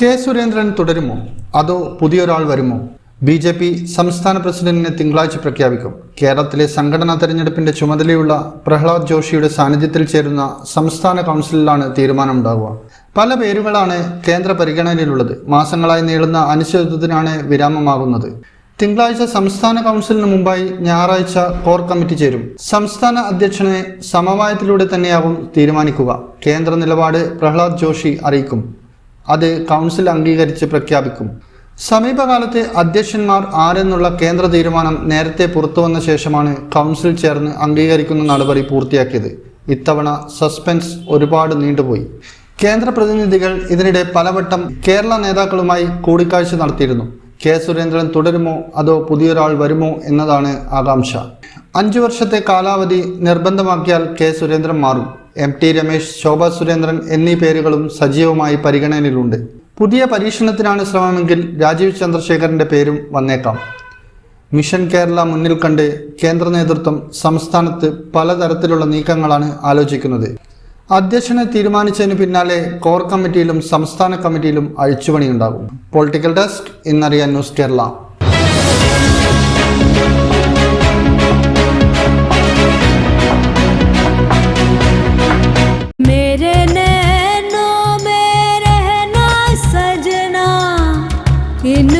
K Surendran തുടരുമോ? അതോ പുതിയൊരാൾ വരുമോ? B J P സംസ്ഥാന പ്രസിഡന്റിനെ തിങ്കളാഴ്ച പ്രഖ്യാപിക്കും. കേരളത്തിലെ സംഘടനാ തെരഞ്ഞെടുപ്പിന്റെ ചുമതലയുള്ള പ്രഹ്ലാദ് ജോഷിയുടെ സാന്നിധ്യത്തിൽ ചേരുന്ന സംസ്ഥാന കൗൺസിലിലാണ് തീരുമാനമുണ്ടാകുക പല പേരുകളാണ് കേന്ദ്ര പരിഗണനയിലുള്ളത്. മാസങ്ങളായി നീളുന്ന അനിശ്ചിതത്വത്തിനാണ് വിരാമമാകുന്നത്. തിങ്കളാഴ്ച സംസ്ഥാന കൗൺസിലിന് മുമ്പായി ഞായറാഴ്ച കോർ കമ്മിറ്റി ചേരും. സംസ്ഥാന അധ്യക്ഷനെ സമവായത്തിലൂടെ തന്നെയാകും തീരുമാനിക്കുക കേന്ദ്ര നിലപാട് പ്രഹ്ലാദ് ജോഷി അറിയിക്കും അത് കൗൺസിൽ അംഗീകരിച്ച് പ്രഖ്യാപിക്കും. സമീപകാലത്തെ അധ്യക്ഷന്മാർ ആരെന്നുള്ള കേന്ദ്ര തീരുമാനം നേരത്തെ പുറത്തുവന്ന ശേഷമാണ് കൗൺസിൽ ചേർന്ന് അംഗീകരിക്കുന്ന നടപടി പൂർത്തിയാക്കിയത്. ഇത്തവണ സസ്പെൻസ് ഒരുപാട് നീണ്ടുപോയി. കേന്ദ്ര പ്രതിനിധികൾ ഇതിനിടെ പലവട്ടം കേരള നേതാക്കളുമായി കൂടിക്കാഴ്ച നടത്തിയിരുന്നു. കെ സുരേന്ദ്രൻ തുടരുമോ അതോ പുതിയൊരാൾ വരുമോ എന്നതാണ് ആകാംക്ഷ. അഞ്ചു വർഷത്തെ കാലാവധി നിർബന്ധമാക്കിയാൽ കെ സുരേന്ദ്രൻ മാറും. എം ടി രമേശ് ശോഭ സുരേന്ദ്രൻ എന്നീ പേരുകളും സജീവമായി പരിഗണനയിലുണ്ട്. പുതിയ പരീക്ഷണത്തിനാണ് ശ്രമമെങ്കിൽ രാജീവ് ചന്ദ്രശേഖരന്റെ പേരും വന്നേക്കാം. മിഷൻ കേരള മുന്നിൽ കണ്ട് കേന്ദ്ര നേതൃത്വം സംസ്ഥാനത്ത് പലതരത്തിലുള്ള നീക്കങ്ങളാണ് ആലോചിക്കുന്നത്. അധ്യക്ഷനെ തീരുമാനിച്ചതിന് പിന്നാലെ കോർ കമ്മിറ്റിയിലും സംസ്ഥാന കമ്മിറ്റിയിലും അഴിച്ചുപണിയുണ്ടാകും. പൊളിറ്റിക്കൽ ഡെസ്ക് ഇന്നറിയാൻ ന്യൂസ് കേരള. मेरे